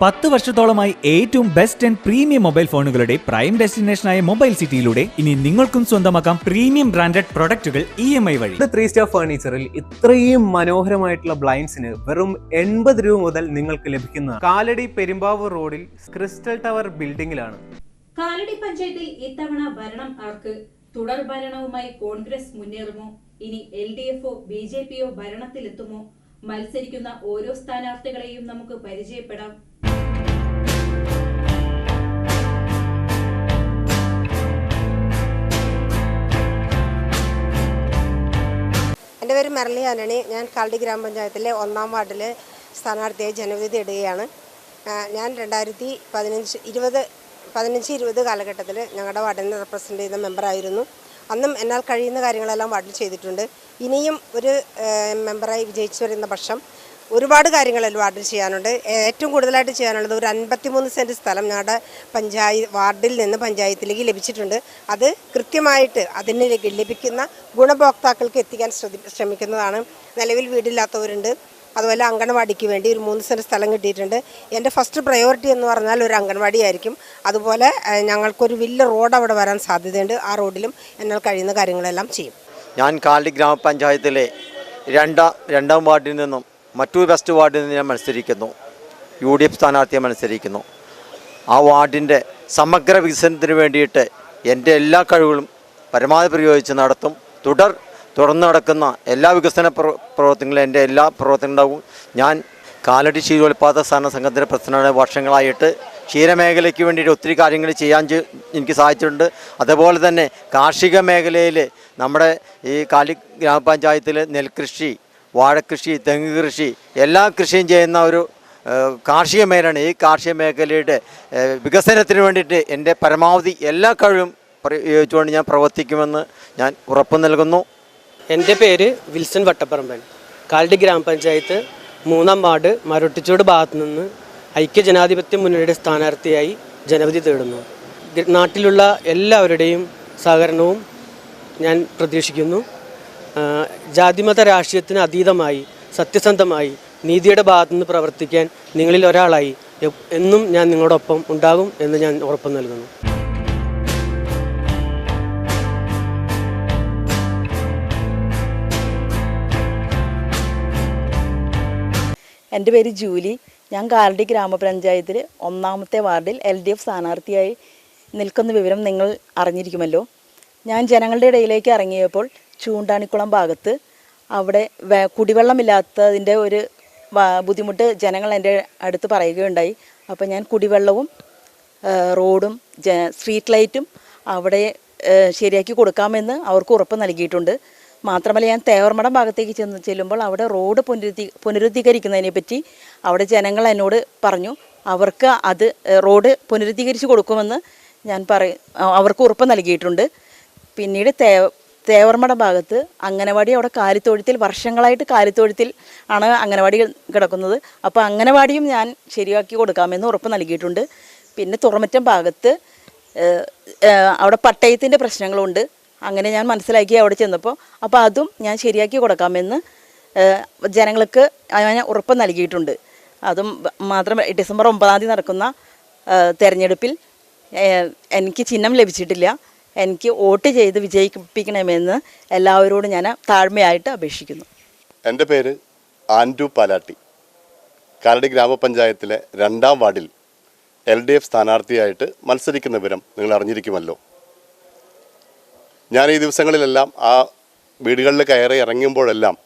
പത്ത് വർഷത്തോളമായി ഏറ്റവും ബെസ്റ്റ് ആൻഡ് പ്രീമിയം മൊബൈൽ ഫോണുകളുടെ പ്രൈം ഡെസ്റ്റിനേഷനായ മൊബൈൽ സിറ്റിയിലൂടെ ഇനി നിങ്ങൾക്കും സ്വന്തമാക്കാം പ്രീമിയം ബ്രാൻഡഡ് പ്രൊഡക്റ്റുകൾ ഇ എം ഐ വഴി. ത്രീ സ്റ്റാർ ഫർണിച്ചറിൽ ഇത്രയും മനോഹരമായിട്ടുള്ള ബ്ലൈൻഡ്സിന് വെറും എൺപത് രൂപ മുതൽ നിങ്ങൾക്ക് ലഭിക്കുന്ന കാലടി പെരുമ്പാവൂർ റോഡിൽ ക്രിസ്റ്റൽ ടവർ ബിൽഡിംഗിലാണ് കാലടി പഞ്ചായത്തിൽ ഇത്തവണ ഭരണം ആർക്ക്? തുടർ ഭരണവുമായി കോൺഗ്രസ് മുന്നേറുമോ? ഇനി എൽ ഡി എഫോ ബി ജെ പിയോ ഭരണത്തിലെത്തുമോ? മത്സരിക്കുന്ന ഓരോ സ്ഥാനാർത്ഥികളെയും നമുക്ക് പരിചയപ്പെടാം. പേര് മരളി ആന്റണി ഞാൻ കാലടി ഗ്രാമപഞ്ചായത്തിലെ ഒന്നാം വാർഡിൽ സ്ഥാനാർത്ഥിയായി ജനവിധി ഇടുകയാണ്. ഞാൻ രണ്ടായിരത്തി പതിനഞ്ച് ഇരുപത് പതിനഞ്ച് ഇരുപത് കാലഘട്ടത്തിൽ ഞങ്ങളുടെ വാർഡിനെ റെപ്രസെന്റ് ചെയ്യുന്ന മെമ്പറായിരുന്നു. അന്നും എന്നാൽ കഴിയുന്ന കാര്യങ്ങളെല്ലാം വാർഡിൽ ചെയ്തിട്ടുണ്ട്. ഇനിയും ഒരു മെമ്പറായി വിജയിച്ചു വരുന്ന പക്ഷം ഒരുപാട് കാര്യങ്ങൾ വാർഡിൽ ചെയ്യാനുണ്ട്. ഏറ്റവും കൂടുതലായിട്ട് ചെയ്യാനുള്ളത് ഒരു അൻപത്തിമൂന്ന് സെന്റ് സ്ഥലം ഞങ്ങളുടെ പഞ്ചായത്ത് വാർഡിൽ നിന്ന് പഞ്ചായത്തിലേക്ക് ലഭിച്ചിട്ടുണ്ട്. അത് കൃത്യമായിട്ട് അതിന് ലഭിക്കുന്ന ഗുണഭോക്താക്കൾക്ക് എത്തിക്കാൻ ശ്രമിക്കുന്നതാണ്. നിലവിൽ വീടില്ലാത്തവരുണ്ട്. അതുപോലെ അംഗൻവാടിക്ക് വേണ്ടി ഒരു മൂന്ന് സെന്റ് സ്ഥലം കിട്ടിയിട്ടുണ്ട്. എന്റെ ഫസ്റ്റ് പ്രയോറിറ്റി എന്ന് പറഞ്ഞാൽ ഒരു അംഗൻവാടി ആയിരിക്കും. അതുപോലെ ഞങ്ങൾക്കൊരു വലിയ റോഡ് അവിടെ വരാൻ സാധ്യതയുണ്ട്. ആ റോഡിലും എന്നാൽ കഴിയുന്ന കാര്യങ്ങളെല്ലാം ചെയ്യും. ഞാൻ കാലി ഗ്രാമപഞ്ചായത്തിലെ രണ്ടാം രണ്ടാം വാർഡിൽ നിന്നും മറ്റൊരു വെസ്റ്റ് വാർഡിൽ നിന്ന് ഞാൻ മത്സരിക്കുന്നു. യു ഡി എഫ് സ്ഥാനാർത്ഥിയെ മത്സരിക്കുന്നു. ആ വാർഡിന്റെ സമഗ്ര വികസനത്തിന് വേണ്ടിയിട്ട് എന്റെ എല്ലാ കഴിവുകളും പരമാവധി പ്രയോഗിച്ച് നടത്തും. തുടർ തുടർന്ന് നടക്കുന്ന എല്ലാ വികസന പ്രവ- പ്രവർത്തനങ്ങളും എന്റെ എല്ലാ പ്രവർത്തനങ്ങളും ഞാൻ കാലടി ക്ഷീരോത്പാദക സഹകരണ സംഘത്തിന്റെ പ്രസിഡന്റ് വർഷങ്ങളായിട്ട് ക്ഷീരമേഖലയ്ക്ക് വേണ്ടിയിട്ട് ഒത്തിരി കാര്യങ്ങൾ ചെയ്യാൻ എനിക്ക് സാധിച്ചിട്ടുണ്ട്. അതുപോലെ തന്നെ കാർഷിക മേഖലയിൽ നമ്മുടെ ഈ കാലി ഗ്രാമപഞ്ചായത്തിൽ നെൽകൃഷി വാഴക്കൃഷി തെങ്ങ് കൃഷി എല്ലാ കൃഷിയും ചെയ്യുന്ന ഒരു കാർഷിക മേഖലയാണ്. ഈ കാർഷിക മേഖലയുടെ വികസനത്തിന് വേണ്ടിയിട്ട് എന്റെ പരമാവധി എല്ലാ കഴിവും പ്രയോഗിച്ചുകൊണ്ട് ഞാൻ പ്രവർത്തിക്കുമെന്ന് ഞാൻ ഉറപ്പ് നൽകുന്നു. എന്റെ പേര് വിൽസൺ വട്ടപ്പറമ്പൻ. കാലടി ഗ്രാമപഞ്ചായത്ത് മൂന്നാം വാർഡ് മരൊട്ടിച്ചോട് ഭാഗത്ത് നിന്ന് ഐക്യജനാധിപത്യ മുന്നണിയുടെ സ്ഥാനാർത്ഥിയായി ജനവിധി തേടുന്നു. നാട്ടിലുള്ള എല്ലാവരുടെയും സഹകരണവും ഞാൻ പ്രതീക്ഷിക്കുന്നു. ജാതിമത രാഷ്ട്രീയത്തിന് അതീതമായി സത്യസന്ധമായി നീതിയുടെ ഭാഗത്തു നിന്ന് പ്രവർത്തിക്കാൻ നിങ്ങളിൽ ഒരാളായി എന്നും ഞാൻ നിങ്ങളോടൊപ്പം ഉണ്ടാകും എന്ന് ഞാൻ ഉറപ്പ് നൽകുന്നു. എന്റെ പേര് ജൂലി. ഞാൻ കാലടി ഗ്രാമപഞ്ചായത്തിൽ ഒന്നാമത്തെ വാർഡിൽ എൽ ഡി എഫ് സ്ഥാനാർത്ഥിയായി നിൽക്കുന്ന വിവരം നിങ്ങൾ അറിഞ്ഞിരിക്കുമല്ലോ. ഞാൻ ജനങ്ങളുടെ ഇടയിലേക്ക് ഇറങ്ങിയപ്പോൾ ചൂണ്ടാണിക്കുളം ഭാഗത്ത്. അവിടെ കുടിവെള്ളമില്ലാത്തതിന്റെ ഒരു ബുദ്ധിമുട്ട് ജനങ്ങൾ എന്റെ അടുത്ത് പറയുകയുണ്ടായി. അപ്പോൾ ഞാൻ കുടിവെള്ളവും റോഡും സ്ട്രീറ്റ് ലൈറ്റും അവിടെ ശരിയാക്കി കൊടുക്കാമെന്ന് അവർക്ക് ഉറപ്പ് നൽകിയിട്ടുണ്ട്. മാത്രമല്ല ഞാൻ തേവർമടം ഭാഗത്തേക്ക് ചെന്ന് ചെല്ലുമ്പോൾ അവിടെ റോഡ് പുനരുദ്ധി പുനരുദ്ധീകരിക്കുന്നതിനെ പറ്റി അവിടെ ജനങ്ങൾ എന്നോട് പറഞ്ഞു. അവർക്ക് അത് റോഡ് പുനരുദ്ധീകരിച്ച് കൊടുക്കുമെന്ന് ഞാൻ പറ അവർക്ക് ഉറപ്പ് നൽകിയിട്ടുണ്ട്. പിന്നീട് തേ തേവർമട ഭാഗത്ത് അംഗനവാടി അവിടെ കാലിത്തൊഴുത്തിൽ വർഷങ്ങളായിട്ട് കാലിത്തൊഴുത്തിൽ ആണ് അംഗനവാടി കിടക്കുന്നത്. അപ്പോൾ അംഗനവാടിയും ഞാൻ ശരിയാക്കി കൊടുക്കാമെന്ന് ഉറപ്പ് നൽകിയിട്ടുണ്ട്. പിന്നെ തുറമറ്റം ഭാഗത്ത് അവിടെ പട്ടയത്തിന്റെ പ്രശ്നങ്ങളുണ്ട്. അങ്ങനെ ഞാൻ മനസ്സിലാക്കി അവിടെ ചെന്നപ്പോൾ അപ്പോൾ അതും ഞാൻ ശരിയാക്കി കൊടുക്കാമെന്ന് ജനങ്ങൾക്ക് ഞാൻ ഉറപ്പ് നൽകിയിട്ടുണ്ട്. അതും മാത്രം ഡിസംബർ ഒമ്പതാം തീയതി നടക്കുന്ന തെരഞ്ഞെടുപ്പിൽ എനിക്ക് ചിഹ്നം ലഭിച്ചിട്ടില്ല. എനിക്ക് വോട്ട് ചെയ്ത് വിജയിപ്പിക്കണമെന്ന് എല്ലാവരോടും ഞാൻ താഴ്മയായിട്ട് അപേക്ഷിക്കുന്നു. എന്റെ പേര് ആൻഡു പാലാട്ടി. കാലടി ഗ്രാമപഞ്ചായത്തിലെ രണ്ടാം വാർഡിൽ എൽ ഡി എഫ് സ്ഥാനാർത്ഥിയായിട്ട് മത്സരിക്കുന്ന വിവരം നിങ്ങൾ അറിഞ്ഞിരിക്കുമല്ലോ. ഞാൻ ഈ ദിവസങ്ങളിലെല്ലാം ആ വീടുകളിൽ കയറി ഇറങ്ങുമ്പോഴെല്ലാം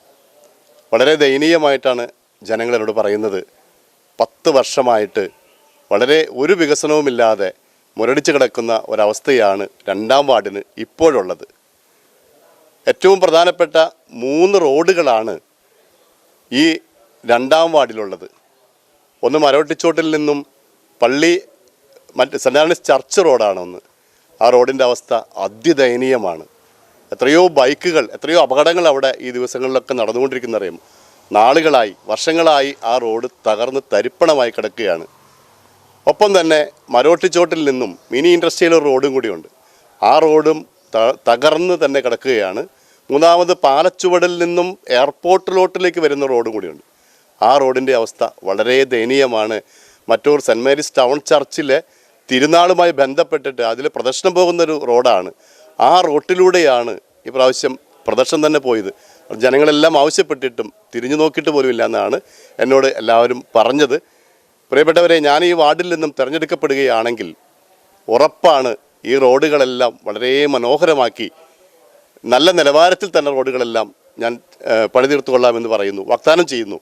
വളരെ ദയനീയമായിട്ടാണ് ജനങ്ങൾ എന്നോട് പറയുന്നത്. പത്ത് വർഷമായിട്ട് വളരെ ഒരു വികസനവുമില്ലാതെ മുരടിച്ച് കിടക്കുന്ന ഒരവസ്ഥയാണ് രണ്ടാം വാർഡിന് ഇപ്പോഴുള്ളത്. ഏറ്റവും പ്രധാനപ്പെട്ട മൂന്ന് റോഡുകളാണ് ഈ രണ്ടാം വാർഡിലുള്ളത്. ഒന്ന് മരോട്ടിച്ചോട്ടിൽ നിന്നും പള്ളി മറ്റ് സെന്റ് ചർച്ച് റോഡാണ് ഒന്ന്. ആ റോഡിന്റെ അവസ്ഥ അതിദയനീയമാണ്. എത്രയോ ബൈക്കുകൾ എത്രയോ അപകടങ്ങൾ അവിടെ ഈ ദിവസങ്ങളിലൊക്കെ നടന്നുകൊണ്ടിരിക്കുന്ന അറിയാം നാളുകളായി വർഷങ്ങളായി ആ റോഡ് തകർന്ന് തരിപ്പണമായി കിടക്കുകയാണ്. ഒപ്പം തന്നെ മരോട്ടിച്ചോട്ടിൽ നിന്നും മിനി ഇൻഡസ്ട്രിയൽ റോഡും കൂടിയുണ്ട്. ആ റോഡും തകർന്ന് തന്നെ കിടക്കുകയാണ്. മൂന്നാമത് പാലച്ചുവടിൽ നിന്നും എയർപോർട്ടിലോട്ടിലേക്ക് വരുന്ന റോഡും കൂടിയുണ്ട്. ആ റോഡിന്റെ അവസ്ഥ വളരെ ദയനീയമാണ്. മറ്റൂർ സെന്റ് മേരീസ് ടൗൺ ചർച്ചിലെ തിരുനാളുമായി ബന്ധപ്പെട്ടിട്ട് അതിൽ പ്രദർശനം പോകുന്നൊരു റോഡാണ്. ആ റോട്ടിലൂടെയാണ് ഈ പ്രാവശ്യം പ്രദർശനം തന്നെ പോയത്. ജനങ്ങളെല്ലാം ആവശ്യപ്പെട്ടിട്ടും തിരിഞ്ഞു നോക്കിയിട്ട് പോലുമില്ല എന്നാണ് എന്നോട് എല്ലാവരും പറഞ്ഞത്. പ്രിയപ്പെട്ടവരെ ഞാൻ ഈ വാർഡിൽ നിന്നും തിരഞ്ഞെടുക്കപ്പെടുകയാണെങ്കിൽ ഉറപ്പാണ് ഈ റോഡുകളെല്ലാം വളരെ മനോഹരമാക്കി നല്ല നിലവാരത്തിൽ തന്നെ റോഡുകളെല്ലാം ഞാൻ പണിതീർത്തുകൊള്ളാമെന്ന് പറയുന്നു വാഗ്ദാനം ചെയ്യുന്നു.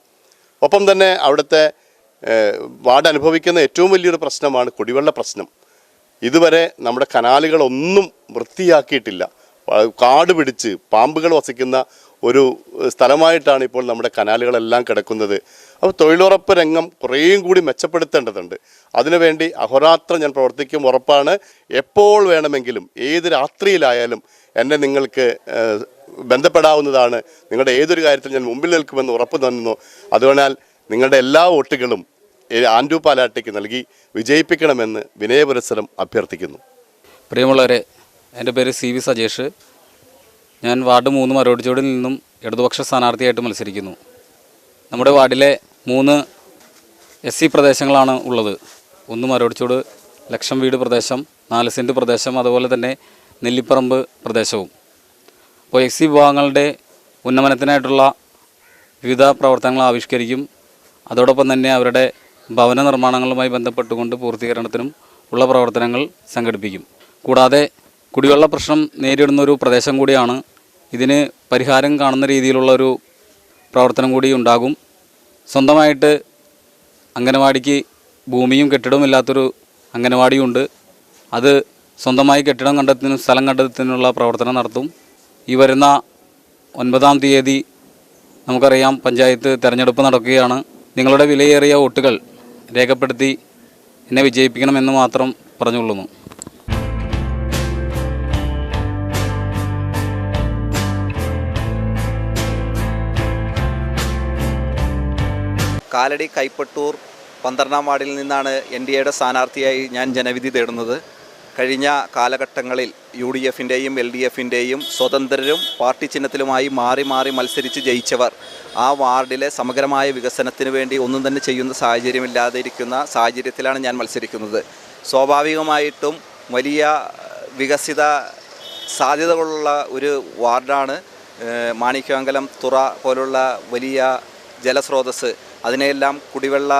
ഒപ്പം തന്നെ അവിടുത്തെ വാർഡ് അനുഭവിക്കുന്ന ഏറ്റവും വലിയൊരു പ്രശ്നമാണ് കുടിവെള്ള പ്രശ്നം. ഇതുവരെ നമ്മുടെ കനാലുകളൊന്നും വൃത്തിയാക്കിയിട്ടില്ല. കാട് പിടിച്ച് പാമ്പുകൾ വസിക്കുന്ന ഒരു സ്ഥലമായിട്ടാണ് ഇപ്പോൾ നമ്മുടെ കനാലുകളെല്ലാം കിടക്കുന്നത്. അപ്പോൾ തൊഴിലുറപ്പ് രംഗം കുറേയും കൂടി മെച്ചപ്പെടുത്തേണ്ടതുണ്ട്. അതിനുവേണ്ടി അഹോരാത്രം ഞാൻ പ്രവർത്തിക്കും ഉറപ്പാണ്. എപ്പോൾ വേണമെങ്കിലും ഏത് രാത്രിയിലായാലും എന്നെ നിങ്ങൾക്ക് ബന്ധപ്പെടാവുന്നതാണ്. നിങ്ങളുടെ ഏതൊരു കാര്യത്തിൽ ഞാൻ മുമ്പിൽ നിൽക്കുമെന്ന് ഉറപ്പ് തന്നു. അതുകൊണ്ടാൽ നിങ്ങളുടെ എല്ലാ വോട്ടുകളും ആൻഡു പാലാട്ടിക്ക് നൽകി വിജയിപ്പിക്കണമെന്ന് വിനയപുരസരം അഭ്യർത്ഥിക്കുന്നു. പ്രിയമുള്ളവരെ എന്റെ പേര് സി വി സജേഷ്. ഞാൻ വാർഡ് മൂന്ന് മരോടിച്ചോടിൽ നിന്നും ഇടതുപക്ഷ സ്ഥാനാർത്ഥിയായിട്ട് മത്സരിക്കുന്നു. നമ്മുടെ വാർഡിലെ മൂന്ന് എസ് സി പ്രദേശങ്ങളാണ് ഉള്ളത്. ഒന്ന് മരോടിച്ചോട് ലക്ഷം വീട് പ്രദേശം നാല് സെന്റ് പ്രദേശം അതുപോലെ തന്നെ നെല്ലിപ്പറമ്പ് പ്രദേശവും. അപ്പോൾ എസ് സി വിഭാഗങ്ങളുടെ ഉന്നമനത്തിനായിട്ടുള്ള വിവിധ പ്രവർത്തനങ്ങൾ ആവിഷ്കരിക്കും. അതോടൊപ്പം തന്നെ അവരുടെ ഭവന നിർമ്മാണങ്ങളുമായി ബന്ധപ്പെട്ടുകൊണ്ട് പൂർത്തീകരണത്തിനും ഉള്ള പ്രവർത്തനങ്ങൾ സംഘടിപ്പിക്കും. കൂടാതെ കുടിവെള്ള പ്രശ്നം നേരിടുന്ന ഒരു പ്രദേശം കൂടിയാണ്. ഇതിന് പരിഹാരം കാണുന്ന രീതിയിലുള്ള ഒരു പ്രവർത്തനം കൂടി ഉണ്ടാകും. സ്വന്തമായിട്ട് അംഗനവാടിക്ക് ഭൂമിയും കെട്ടിടവും ഇല്ലാത്തൊരു അംഗനവാടിയുണ്ട്. അത് സ്വന്തമായി കെട്ടിടം കണ്ടെത്തുന്നതിനും സ്ഥലം കണ്ടെത്തുന്നതിനുള്ള പ്രവർത്തനം നടത്തും. ഈ വരുന്ന ഒൻപതാം തീയതി നമുക്കറിയാം പഞ്ചായത്ത് തെരഞ്ഞെടുപ്പ് നടക്കുകയാണ്. നിങ്ങളുടെ വിലയേറിയ വോട്ടുകൾ രേഖപ്പെടുത്തി എന്നെ വിജയിപ്പിക്കണമെന്ന് മാത്രം പറഞ്ഞുകൊള്ളുന്നു. കാലടി കൈപ്പട്ടൂർ പന്ത്രണ്ടാം വാർഡിൽ നിന്നാണ് എൻ ഡി എയുടെ സ്ഥാനാർത്ഥിയായി ഞാൻ ജനവിധി തേടുന്നത്. കഴിഞ്ഞ കാലഘട്ടങ്ങളിൽ യു ഡി എഫിന്റെയും എൽ ഡി എഫിന്റെയും സ്വതന്ത്രരും പാർട്ടി ചിഹ്നത്തിലുമായി മാറി മാറി മത്സരിച്ച് ജയിച്ചവർ ആ വാർഡിലെ സമഗ്രമായ വികസനത്തിന് വേണ്ടി ഒന്നും തന്നെ ചെയ്യുന്ന സാഹചര്യമില്ലാതെ ഇരിക്കുന്ന സാഹചര്യത്തിലാണ് ഞാൻ മത്സരിക്കുന്നത്. സ്വാഭാവികമായിട്ടും വലിയ വികസിത സാധ്യതകളുള്ള ഒരു വാർഡാണ് മാണിക്യമംഗലം തുറ പോലുള്ള വലിയ ജലസ്രോതസ് അതിനെയെല്ലാം കുടിവെള്ള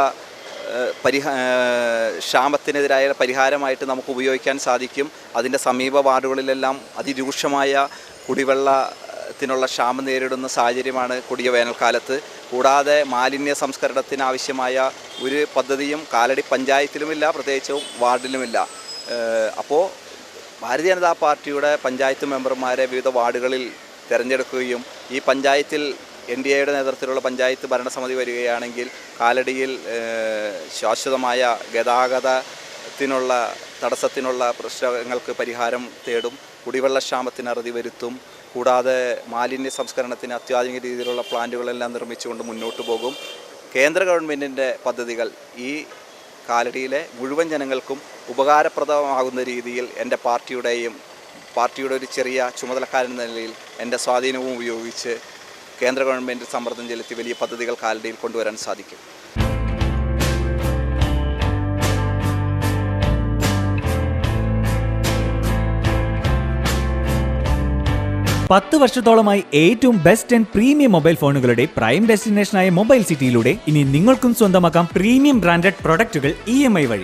പരിഹാ ക്ഷാമത്തിനെതിരായ പരിഹാരമായിട്ട് നമുക്ക് ഉപയോഗിക്കാൻ സാധിക്കും. അതിന്റെ സമീപ വാർഡുകളിലെല്ലാം അതിരൂക്ഷമായ കുടിവെള്ളത്തിനുള്ള ക്ഷാമം നേരിടുന്ന സാഹചര്യമാണ് കൊടിയ വേനൽക്കാലത്ത്. കൂടാതെ മാലിന്യ സംസ്കരണത്തിന് ആവശ്യമായ ഒരു പദ്ധതിയും കാലടി പഞ്ചായത്തിലുമില്ല പ്രത്യേകിച്ചും വാർഡിലുമില്ല. അപ്പോൾ ഭാരതീയ ജനതാ പാർട്ടിയുടെ പഞ്ചായത്ത് മെമ്പർമാരെ വിവിധ വാർഡുകളിൽ തിരഞ്ഞെടുക്കുകയും ഈ പഞ്ചായത്തിൽ എൻ ഡി എയുടെ നേതൃത്വത്തിലുള്ള പഞ്ചായത്ത് ഭരണസമിതി വരികയാണെങ്കിൽ കാലടിയിൽ ശാശ്വതമായ ഗതാഗതത്തിനുള്ള തടസ്സത്തിനുള്ള പ്രശ്നങ്ങൾക്ക് പരിഹാരം തേടും കുടിവെള്ളക്ഷാമത്തിന് അറുതി വരുത്തും കൂടാതെ മാലിന്യ സംസ്കരണത്തിന് അത്യാധുനിക രീതിയിലുള്ള പ്ലാന്റുകളെല്ലാം നിർമ്മിച്ചുകൊണ്ട് മുന്നോട്ട് പോകും. കേന്ദ്ര ഗവൺമെന്റിന്റെ പദ്ധതികൾ ഈ കാലടിയിലെ മുഴുവൻ ജനങ്ങൾക്കും ഉപകാരപ്രദമാകുന്ന രീതിയിൽ എന്റെ പാർട്ടിയുടെയും പാർട്ടിയുടെ ഒരു ചെറിയ ചുമതലക്കാരൻ എന്ന നിലയിൽ എന്റെ സ്വാധീനവും ഉപയോഗിച്ച് കേന്ദ്ര ഗവൺമെന്റ് സമ്മർദ്ദം ചെലുത്തി വലിയ പദ്ധതികൾ കാലടിയിൽ കൊണ്ടുവരാൻ സാധിക്കും. പത്ത് വർഷത്തോളമായി ഏറ്റവും ബെസ്റ്റ് ആൻഡ് പ്രീമിയം മൊബൈൽ ഫോണുകളുടെ പ്രൈം ഡെസ്റ്റിനേഷനായ മൊബൈൽ സിറ്റിയിലൂടെ ഇനി നിങ്ങൾക്കും സ്വന്തമാക്കാം പ്രീമിയം ബ്രാൻഡഡ് പ്രൊഡക്റ്റുകൾ ഇ എം ഐ വഴി.